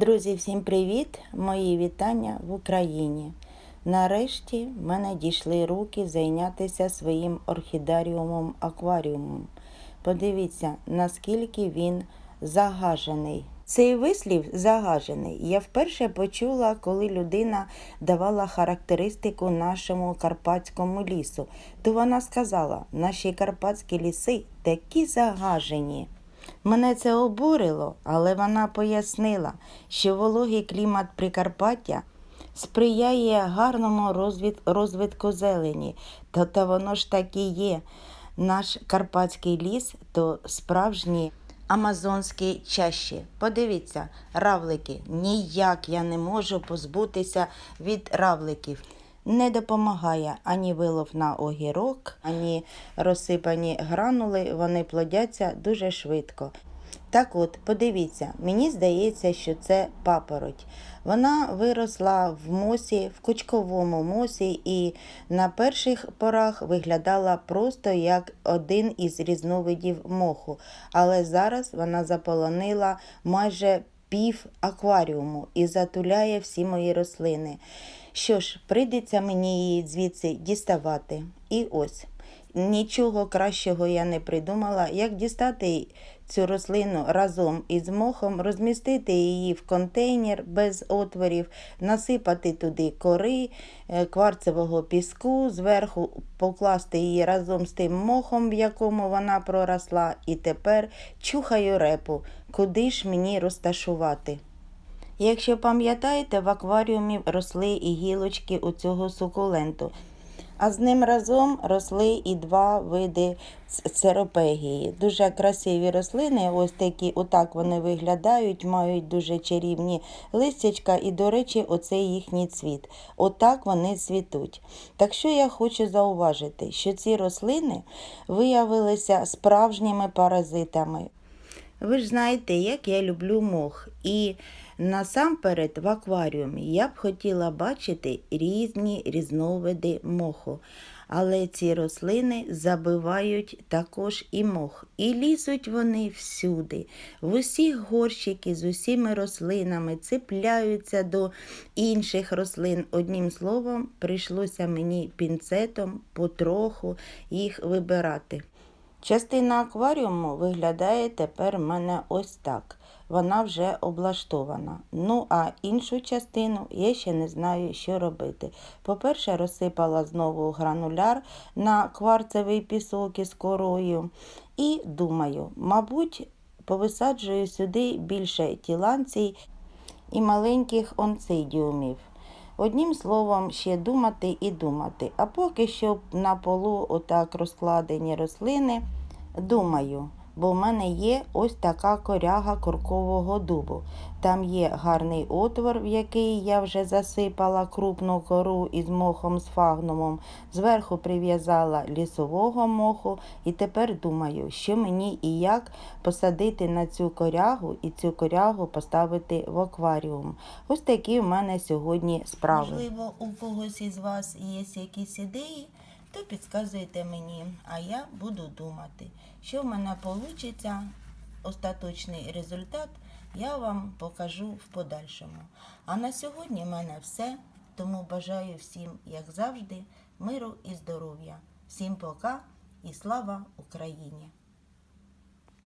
Друзі, всім привіт! Мої вітання в Україні. Нарешті в мене дійшли руки зайнятися своїм орхідаріумом акваріумом. Подивіться, наскільки він загажений. Цей вислів загажений. Я вперше почула, коли людина давала характеристику нашому карпатському лісу. То вона сказала: наші карпатські ліси такі загажені. Мене це обурило, але вона пояснила, що вологий клімат Прикарпаття сприяє гарному розвід- розвитку зелені. Та, та воно ж так і є. Наш карпатський ліс то справжні амазонські чащі. Подивіться, равлики. Ніяк я не можу позбутися від равликів. Не допомагає ані вилов на огірок, ані розсипані гранули, вони плодяться дуже швидко. Так от, подивіться, мені здається, що це папороть. Вона виросла в мосі, в кучковому мосі, і на перших порах виглядала просто як один із різновидів моху. Але зараз вона заполонила майже пів акваріуму і затуляє всі мої рослини. Що ж, прийдеться мені її звідси діставати. І ось. Нічого кращого я не придумала, як дістати цю рослину разом із мохом, розмістити її в контейнер без отворів, насипати туди кори, е, кварцевого піску, зверху покласти її разом з тим мохом, в якому вона проросла, і тепер чухаю репу, куди ж мені розташувати. Якщо пам'ятаєте, в акваріумі росли і гілочки у цього сукуленту. А з ним разом росли і два види церопегії. Дуже красиві рослини, ось такі, отак вони виглядають, мають дуже чарівні листячка, і, до речі, оцей їхній цвіт. Отак вони цвітуть. Так що я хочу зауважити, що ці рослини виявилися справжніми паразитами. Ви ж знаєте, як я люблю мох. І насамперед в акваріумі я б хотіла бачити різні різновиди моху. Але ці рослини забивають також і мох. І лізуть вони всюди. В усі горщики з усіми рослинами цепляються до інших рослин. Одним словом, прийшлося мені пінцетом потроху їх вибирати. Частина акваріуму виглядає тепер в мене ось так. Вона вже облаштована. Ну а іншу частину я ще не знаю, що робити. По-перше, розсипала знову грануляр на кварцевий пісок із корою. І думаю, мабуть, повисаджую сюди більше тіланцій і маленьких онцидіумів. Одним словом, ще думати і думати. А поки що на полу отак розкладені рослини, думаю, бо в мене є ось така коряга коркового дубу. Там є гарний отвор, в який я вже засипала крупну кору із мохом з фагнумом. Зверху прив'язала лісового моху. І тепер думаю, що мені і як посадити на цю корягу і цю корягу поставити в акваріум. Ось такі в мене сьогодні справи. Можливо, у когось із вас є якісь ідеї, то підказуйте мені, а я буду думати, що в мене вийде. Остаточний результат я вам покажу в подальшому. А на сьогодні в мене все. Тому бажаю всім, як завжди, миру і здоров'я. Всім пока і слава Україні!